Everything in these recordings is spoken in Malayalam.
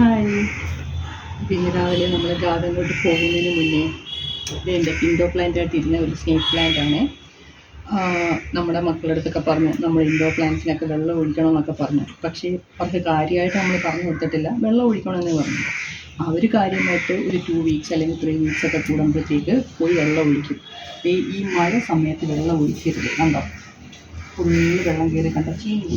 ഹായ്. പിന്നെ രാവിലെ നമ്മൾ ഗാർഡനിലോട്ട് പോകുന്നതിന് മുന്നേ ഇത് എന്റെ ഇൻഡോ പ്ലാന്റ് ആയിട്ട് ഇരുന്ന ഒരു സ്നേക്ക് പ്ലാന്റ് ആണ്. നമ്മുടെ മക്കളുടെ അടുത്തൊക്കെ പറഞ്ഞു നമ്മൾ ഇൻഡോ പ്ലാന്റ്സിനൊക്കെ വെള്ളം ഒഴിക്കണം എന്നൊക്കെ പറഞ്ഞു. പക്ഷേ അവർക്ക് കാര്യമായിട്ട് നമ്മൾ പറഞ്ഞു കൊടുത്തിട്ടില്ല വെള്ളം ഒഴിക്കണമെന്ന് പറഞ്ഞു. അവർ കാര്യമായിട്ട് ഒരു ടു വീക്സ് അല്ലെങ്കിൽ ത്രീ വീക്സ് ഒക്കെ കൂടുമ്പോഴത്തേക്ക് പോയി വെള്ളം ഒഴിക്കും. ഈ ഈ മഴ സമയത്ത് വെള്ളം ഒഴിക്കരുത് കണ്ടോ? ഫുള്ള് വെള്ളം കയറി കണ്ട ചീഞ്ഞ്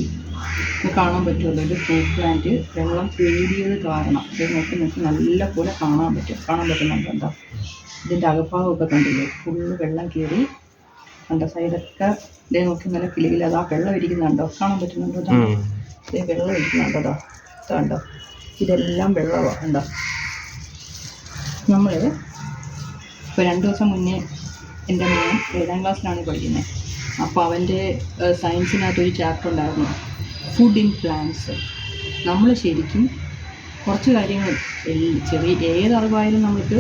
ഇത് കാണാൻ പറ്റുമല്ലോ? ഒരു ഫ്രൂട്ട് പ്ലാന്റ് വെള്ളം പേടിയത് കാരണം. ഇത് നോക്കി നോക്കി നല്ല പോലെ കാണാൻ പറ്റും. കാണാൻ പറ്റുന്നുണ്ട് എന്താ? ഇതിന്റെ അകഭാഗമൊക്കെ കണ്ടില്ലേ? ഫുള്ള് വെള്ളം കയറി കണ്ട സൈഡൊക്കെ ഇതേ നോക്കി നല്ല കിളിയിൽ അത് ആ വെള്ളം ഇരിക്കുന്നുണ്ടോ? കാണാൻ പറ്റുന്നുണ്ടോ ഇതാ? വെള്ളം ഇരിക്കുന്നുണ്ടോ കണ്ടോ? ഇതെല്ലാം വെള്ളമാണ് കണ്ടോ? നമ്മൾ ഇപ്പോൾ രണ്ട് ദിവസം മുന്നേ എന്റെ മോൻ ഏഴാം ക്ലാസ്സിലാണ് പഠിക്കുന്നത് അപ്പോൾ അവന്റെ സയൻസിനകത്തൊരു ചാപ്റ്റർ ഉണ്ടായിരുന്നു. ഫുഡ് ഇൻ പ്ലാന്റ്സ് നമ്മൾ ശരിക്കും കുറച്ച് കാര്യങ്ങൾ ചെറിയ ഏത് അറിവായാലും നമുക്ക്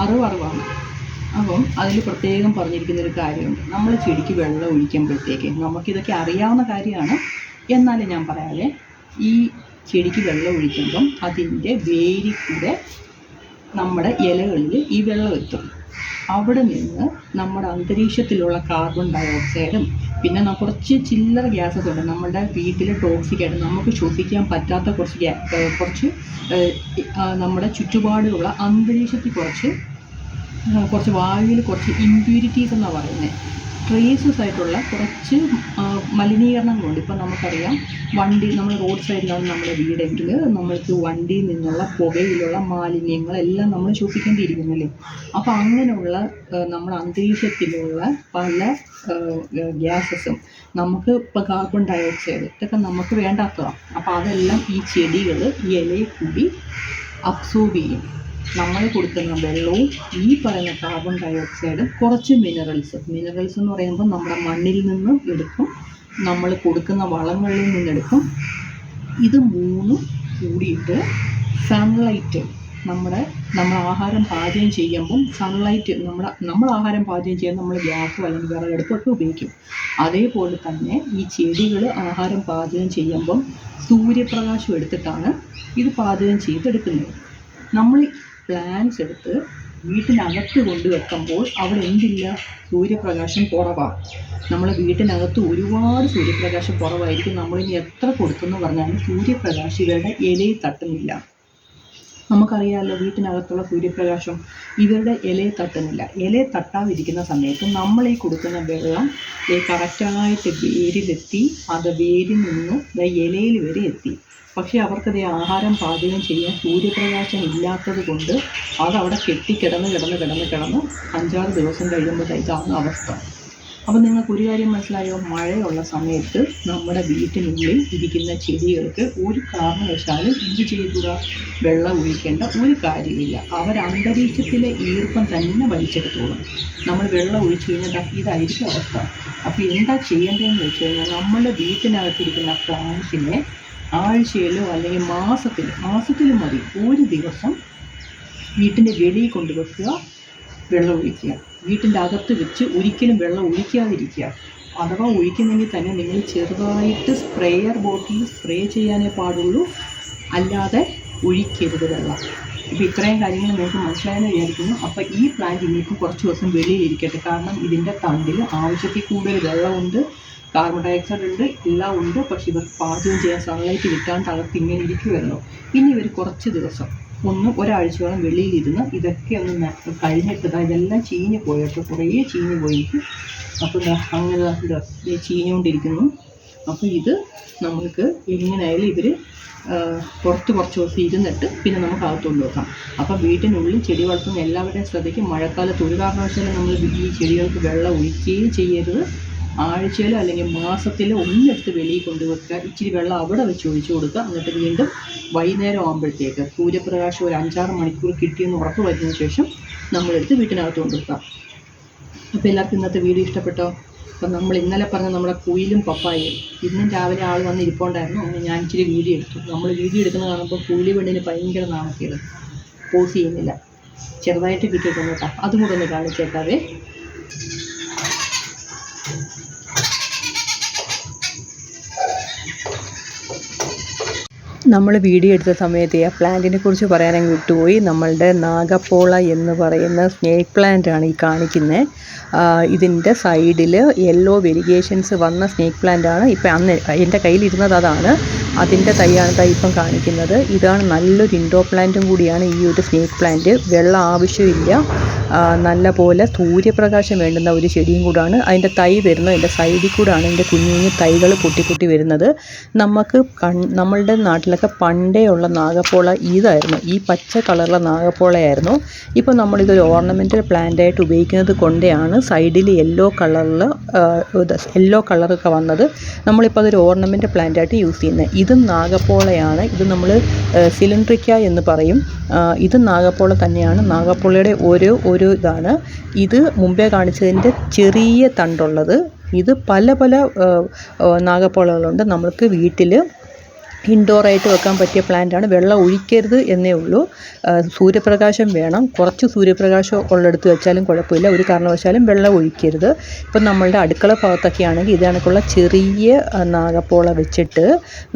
അറിവ് അറിവാണ് അപ്പം അതിൽ പ്രത്യേകം പറഞ്ഞിരിക്കുന്നൊരു കാര്യമുണ്ട്. നമ്മൾ ചെടിക്ക് വെള്ളം ഒഴിക്കുമ്പോഴത്തേക്ക് നമുക്കിതൊക്കെ അറിയാവുന്ന കാര്യമാണ്. എന്നാലും ഞാൻ പറയാതെ ഈ ചെടിക്ക് വെള്ളം ഒഴിക്കുമ്പം അതിന്റെ വേരിൽ കൂടെ നമ്മുടെ ഇലകളിൽ ഈ വെള്ളം എത്തും. അവിടെ നിന്ന് നമ്മുടെ അന്തരീക്ഷത്തിലുള്ള കാർബൺ ഡൈ ഓക്സൈഡും പിന്നെ കുറച്ച് ചില്ലറ ഗ്യാസസ് ഉണ്ട്. നമ്മുടെ വീട്ടിൽ ടോക്സിക് ആയിട്ട് നമുക്ക് ശ്വസിക്കാൻ പറ്റാത്ത കുറച്ച് കുറച്ച് നമ്മുടെ ചുറ്റുപാടുള്ള അന്തരീക്ഷത്തിൽ കുറച്ച് കുറച്ച് വായുവിൽ കുറച്ച് ഇമ്പ്യൂരിറ്റീസ് എന്നാണ് പറയുന്നത് ട്രേസസ് ആയിട്ടുള്ള കുറച്ച് മലിനീകരണങ്ങളുണ്ട്. ഇപ്പം നമുക്കറിയാം വണ്ടി നമ്മൾ റോഡ് സൈഡിലാണ് നമ്മുടെ വീടെങ്കിൽ നമ്മൾക്ക് വണ്ടിയിൽ നിന്നുള്ള പുകയിലുള്ള മാലിന്യങ്ങളെല്ലാം നമ്മൾ ശ്വസിക്കേണ്ടിയിരിക്കുന്നില്ലേ അപ്പോൾ അങ്ങനെയുള്ള നമ്മുടെ അന്തരീക്ഷത്തിലുള്ള പല ഗ്യാസസും നമുക്ക് ഇപ്പോൾ കാർബൺ ഡയോക്സൈഡ് ഇതൊക്കെ നമുക്ക് വേണ്ടാത്തതാണ്. അപ്പോൾ അതെല്ലാം ഈ ചെടികൾ ഇലയിൽ കൂടി അബ്സോർബ് ചെയ്യും. നമ്മൾ കൊടുക്കുന്ന വെള്ളവും ഈ പറയുന്ന കാർബൺ ഡയോക്സൈഡും കുറച്ച് മിനറൽസ് മിനറൽസ് എന്ന് പറയുമ്പോൾ നമ്മുടെ മണ്ണിൽ നിന്ന് എടുക്കും. നമ്മൾ കൊടുക്കുന്ന വളങ്ങളിൽ നിന്നെടുക്കും ഇത് മൂന്നും കൂടിയിട്ട് സൺലൈറ്റ് നമ്മുടെ നമ്മൾ ആഹാരം പാചകം ചെയ്യുമ്പം സൺലൈറ്റ് നമ്മുടെ നമ്മൾ ആഹാരം പാചകം ചെയ്യാൻ നമ്മൾ ഗ്യാസ് അല്ലെങ്കിൽ വിറകടുപ്പൊക്കെ ഉപയോഗിക്കും. അതേപോലെ തന്നെ ഈ ചെടികൾ ആഹാരം പാചകം ചെയ്യുമ്പം സൂര്യപ്രകാശം എടുത്തിട്ടാണ് ഇത് പാചകം ചെയ്തെടുക്കുന്നത്. നമ്മൾ പ്ലാന്റ്സ് എടുത്ത് വീട്ടിനകത്ത് കൊണ്ട് വെക്കുമ്പോൾ അവിടെ എന്തില്ല? സൂര്യപ്രകാശം കുറവാണ് നമ്മൾ വീട്ടിനകത്ത് ഒരുപാട് സൂര്യപ്രകാശം കുറവായിരിക്കും. നമ്മളിനി എത്ര കൊടുക്കുന്നു പറഞ്ഞാലും സൂര്യപ്രകാശം ഇലയിൽ തട്ടുന്നില്ല. നമുക്കറിയാമല്ലോ വീട്ടിനകത്തുള്ള സൂര്യപ്രകാശം ഇവരുടെ ഇലയെ തട്ടുന്നില്ല. ഇലയെ തട്ടാതിരിക്കുന്ന സമയത്ത് നമ്മൾ ഈ കൊടുക്കുന്ന വെള്ളം കറക്റ്റായിട്ട് വേരിലെത്തി. അത് വേരിൽ നിന്ന്. ഇലയിൽ വരെ എത്തി. പക്ഷേ അവർക്കത് ആഹാരം പാചകം ചെയ്യാൻ സൂര്യപ്രകാശം ഇല്ലാത്തത് കൊണ്ട് അതവിടെ കെട്ടിക്കിടന്ന് കിടന്ന് കിടന്ന് കിടന്ന് അഞ്ചാറ് ദിവസം കഴിയുമ്പോഴത്തേക്കാണ് അവസ്ഥ. അപ്പോൾ നിങ്ങൾക്ക് ഒരു കാര്യം മനസ്സിലായോ? മഴയുള്ള സമയത്ത് നമ്മുടെ വീട്ടിനുള്ളിൽ ഇരിക്കുന്ന ചെടികൾക്ക് ഒരു കാരണവശാലും എന്ത് ചെയ്തുക വെള്ളം ഒഴിക്കേണ്ട ഒരു കാര്യമില്ല. അവർ അന്തരീക്ഷത്തിലെ ഈർപ്പം തന്നെ വലിച്ചെടുത്തോളും. നമ്മൾ വെള്ളം ഒഴിച്ചു കഴിഞ്ഞാൽ ഇതായിരിക്കും അവസ്ഥ. അപ്പോൾ എന്താ ചെയ്യേണ്ടതെന്ന് വെച്ച് കഴിഞ്ഞാൽ നമ്മുടെ വീട്ടിനകത്തിരിക്കുന്ന പ്ലാന്റ്സിനെ ആഴ്ചയിലോ അല്ലെങ്കിൽ മാസത്തിൽ മാസത്തിലും മതി. ഒരു ദിവസം വീട്ടിന്റെ വെളിയിൽ കൊണ്ടുവെക്കുക വെള്ളം ഒഴിക്കുക. വീട്ടിന്റെ അകത്ത് വെച്ച് ഒരിക്കലും വെള്ളം ഒഴിക്കാതിരിക്കുക. അഥവാ ഒഴിക്കുന്നെങ്കിൽ തന്നെ നിങ്ങൾ ചെറുതായിട്ട് സ്പ്രേയർ ബോട്ടിൽ സ്പ്രേ ചെയ്യാനേ പാടുള്ളൂ. അല്ലാതെ ഒഴിക്കരുത് വെള്ളം. ഇപ്പോൾ ഇത്രയും കാര്യങ്ങൾ നിങ്ങൾക്ക് മനസ്സിലായെന്ന് വിചാരിക്കുന്നു. അപ്പോൾ ഈ പ്ലാന്റ് ഇനിയിപ്പോൾ കുറച്ച് ദിവസം വെളിയിലിരിക്കട്ടെ. കാരണം ഇതിന്റെ തണ്ടിൽ ആവശ്യത്തിൽ കൂടുതൽ വെള്ളമുണ്ട് കാർബൺ ഡയോക്സൈഡ് ഉണ്ട് എല്ലാം ഉണ്ട്. പക്ഷേ ഇവർ പാചകം ചെയ്യാൻ സൺലൈറ്റ് കിട്ടാണ്ട് അകത്ത് ഇങ്ങനെ ഇരിക്കുമല്ലോ ഇനി ഇവർ കുറച്ച് ദിവസം ഒന്ന് ഒരാഴ്ചയോളം വെളിയിലിരുന്ന് ഇതൊക്കെ ഒന്ന് കഴിഞ്ഞിട്ട് ഇതെല്ലാം ചീഞ്ഞ് പോയിട്ട് കുറേ ചീഞ്ഞ് പോയിരിക്കും അപ്പോൾ അങ്ങനെ ഇത് ചീഞ്ഞുകൊണ്ടിരിക്കുന്നു. അപ്പോൾ ഇത് നമുക്ക് എങ്ങനെയായാലും ഇവർ പുറത്ത് കുറച്ച് ദിവസം ഇരുന്നിട്ട് പിന്നെ നമുക്ക് അകത്തുകൊണ്ട് വെക്കാം. അപ്പം വീട്ടിനുള്ളിൽ ചെടി വളർത്തുന്ന എല്ലാവരുടെയും ശ്രദ്ധിക്കും മഴക്കാലത്ത് ഒരു കാരണവശാലും നമ്മൾ ഈ ചെടികൾക്ക് വെള്ളം ഒഴിക്കുകയും ചെയ്യരുത്. ആഴ്ചയിലോ അല്ലെങ്കിൽ മാസത്തിലോ ഒന്നെടുത്ത് വെളിയിൽ കൊണ്ടുവെക്കുക. ഇച്ചിരി വെള്ളം അവിടെ വെച്ച് ഒഴിച്ചു കൊടുക്കുക. എന്നിട്ട് വീണ്ടും വൈകുന്നേരം ആകുമ്പോഴത്തേക്ക് സൂര്യപ്രകാശം ഒരു അഞ്ചാറ് മണിക്കൂർ കിട്ടിയെന്ന് ഉറപ്പ് വരുന്നതിന് ശേഷം നമ്മളെടുത്ത് വീട്ടിനകത്ത് കൊണ്ടുവെക്കുക. അപ്പോൾ എല്ലാവർക്കും ഇന്നത്തെ വീഡിയോ ഇഷ്ടപ്പെട്ടോ? അപ്പം നമ്മൾ ഇന്നലെ പറഞ്ഞ നമ്മുടെ കുയിലും പപ്പായയും ഇന്നും രാവിലെ ആൾ വന്ന് ഇരിപ്പുണ്ടായിരുന്നു. അങ്ങനെ ഞാൻ ഇച്ചിരി വീഡിയോ എടുത്തു. നമ്മൾ വീഡിയോ എടുക്കുന്ന കാണുമ്പോൾ കുയിലി പെണ്ണിന് ഭയങ്കര നാണക്കേട്. പോസ് ചെയ്യുന്നില്ല. ചെറുതായിട്ട് കിട്ടിയിട്ടുണ്ട് കേട്ടോ. അതും കൂടെ ഒന്ന് കാണിച്ചേക്കാവേ. നമ്മൾ വീഡിയോ എടുത്ത സമയത്ത് ആ പ്ലാന്റിനെ കുറിച്ച് പറയാനങ്ങ് വിട്ടുപോയി. നമ്മളുടെ നാഗപ്പോള എന്ന് പറയുന്ന സ്നേക്ക് പ്ലാന്റ് ആണ് ഈ കാണിക്കുന്നത് ഇതിന്റെ സൈഡിൽ യെല്ലോ വെരിഗേഷൻസ് വന്ന സ്നേക്ക് പ്ലാന്റ് ആണ്. ഇപ്പം അന്ന് എന്റെ കയ്യിലിരുന്നത് അതാണ്. അതിന്റെ തൈയാണ് തൈ ഇപ്പം കാണിക്കുന്നത്. ഇതാണ് നല്ലൊരു ഇൻഡോ പ്ലാന്റും കൂടിയാണ് ഈ ഒരു സ്നേക്ക് പ്ലാന്റ്. വെള്ളം ആവശ്യമില്ല. നല്ല പോലെ സൂര്യപ്രകാശം വേണ്ടുന്ന ഒരു ചെടിയും കൂടാണ്. അതിന്റെ തൈ വരുന്നത് അതിന്റെ സൈഡിൽ കൂടാണ് അതിന്റെ കുഞ്ഞു കുഞ്ഞു തൈകൾ പൊട്ടി പൊട്ടി വരുന്നത്. നമുക്ക് കൺ നമ്മളുടെ നാട്ടിലൊക്കെ പണ്ടേ ഉള്ള നാഗപ്പോള ഇതായിരുന്നു. ഈ പച്ച കളറുള്ള നാഗപ്പോളയായിരുന്നു. ഇപ്പോൾ നമ്മളിതൊരു ഓർണമെന്റൽ പ്ലാന്റായിട്ട് ഉപയോഗിക്കുന്നത് കൊണ്ടാണ് സൈഡിൽ യെല്ലോ കളറിൽ യെല്ലോ കളറൊക്കെ വന്നത്. നമ്മളിപ്പോൾ അതൊരു ഓർണമെന്റ് പ്ലാന്റായിട്ട് യൂസ് ചെയ്യുന്നത്. ഇതും നാഗപ്പോളയാണ്. ഇത് നമ്മൾ സിലിണ്ട്രിക്ക എന്ന് പറയും. ഇത് നാഗപ്പോള തന്നെയാണ്. നാഗപ്പോളയുടെ ഒരു ഒരു ഇതാണ്. ഇത് മുമ്പേ കാണിച്ചതിന്റെ ചെറിയ തണ്ടുള്ളത്. ഇത് പല പല നാഗപ്പോളകളുണ്ട് നമ്മൾക്ക് വീട്ടിൽ ഇൻഡോറായിട്ട് വെക്കാൻ പറ്റിയ പ്ലാന്റാണ്. വെള്ളം ഒഴിക്കരുത് എന്നേ ഉള്ളൂ. സൂര്യപ്രകാശം വേണം. കുറച്ച് സൂര്യപ്രകാശം ഉള്ളിടത്ത് വെച്ചാലും കുഴപ്പമില്ല. ഒരു കാരണവശാലും വെള്ളം ഒഴിക്കരുത്. ഇപ്പം നമ്മളുടെ അടുക്കള ഭാഗത്തൊക്കെ ആണെങ്കിൽ ഇതേണക്കുള്ള ചെറിയ നാഗപ്പോള വെച്ചിട്ട്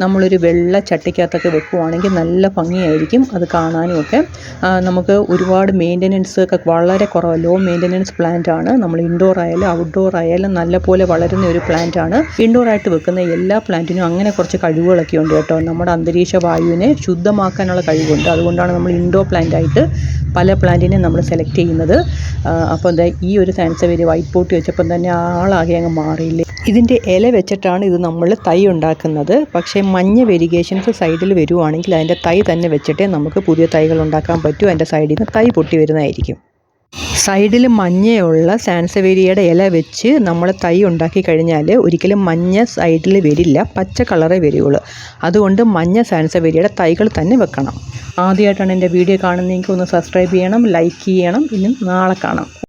നമ്മളൊരു വെള്ള ചട്ടിക്കകത്തൊക്കെ വെക്കുവാണെങ്കിൽ നല്ല ഭംഗിയായിരിക്കും അത് കാണാനും ഒക്കെ നമുക്ക് ഒരുപാട് മെയിന്റനൻസ് ഒക്കെ വളരെ കുറവ് ലോ മെയിന്റനൻസ് പ്ലാന്റ് ആണ്. നമ്മൾ ഇൻഡോർ ആയാലും ഔട്ട്ഡോർ ആയാലും നല്ല പോലെ വളരുന്ന ഒരു പ്ലാന്റ് ആണ്. ഇൻഡോർ ആയിട്ട് വെക്കുന്ന എല്ലാ പ്ലാന്റിനും അങ്ങനെ കുറച്ച് കഴിവുകളൊക്കെ ഉണ്ട് കേട്ടോ. നമ്മുടെ അന്തരീക്ഷ വായുവിനെ ശുദ്ധമാക്കാനുള്ള കഴിവുണ്ട്. അതുകൊണ്ടാണ് നമ്മൾ ഇൻഡോർ പ്ലാന്റ് ആയിട്ട് പല പ്ലാന്റിനെ നമ്മൾ സെലക്ട് ചെയ്യുന്നത്. അപ്പോൾ ദേ ഈ ഒരു സാൻസവേരി വൈറ്റ് പോട്ട് വെച്ചപ്പം തന്നെ ആളാകെ അങ്ങ് മാറിയില്ലേ. ഇതിന്റെ ഇല വെച്ചിട്ടാണ് ഇത് നമ്മൾ തൈ ഉണ്ടാക്കുന്നത്. പക്ഷേ മഞ്ഞ വെരിഗേഷൻസ് സൈഡിൽ വരുവാണെങ്കിൽ അതിന്റെ തൈ തന്നെ വെച്ചിട്ടേ നമുക്ക് പുതിയ തൈകൾ ഉണ്ടാക്കാൻ പറ്റൂ. അതിന്റെ സൈഡിൽ നിന്ന് തൈ പൊട്ടി വരുന്നതായിരിക്കും. സൈഡിൽ മഞ്ഞയുള്ള സാൻസവേരിയയുടെ ഇല വെച്ച് നമ്മൾ തൈ ഉണ്ടാക്കി കഴിഞ്ഞാൽ ഒരിക്കലും മഞ്ഞ സൈഡിൽ വരില്ല പച്ച കളറേ വരികയുള്ളൂ അതുകൊണ്ട് മഞ്ഞ സാൻസവേരിയയുടെ തൈകൾ തന്നെ വെക്കണം. ആദ്യമായിട്ടാണ് എന്റെ വീഡിയോ കാണുന്നതെങ്കിൽ ഒന്ന് സബ്സ്ക്രൈബ് ചെയ്യണം ലൈക്ക് ചെയ്യണം ഇനി നാളെ കാണാം.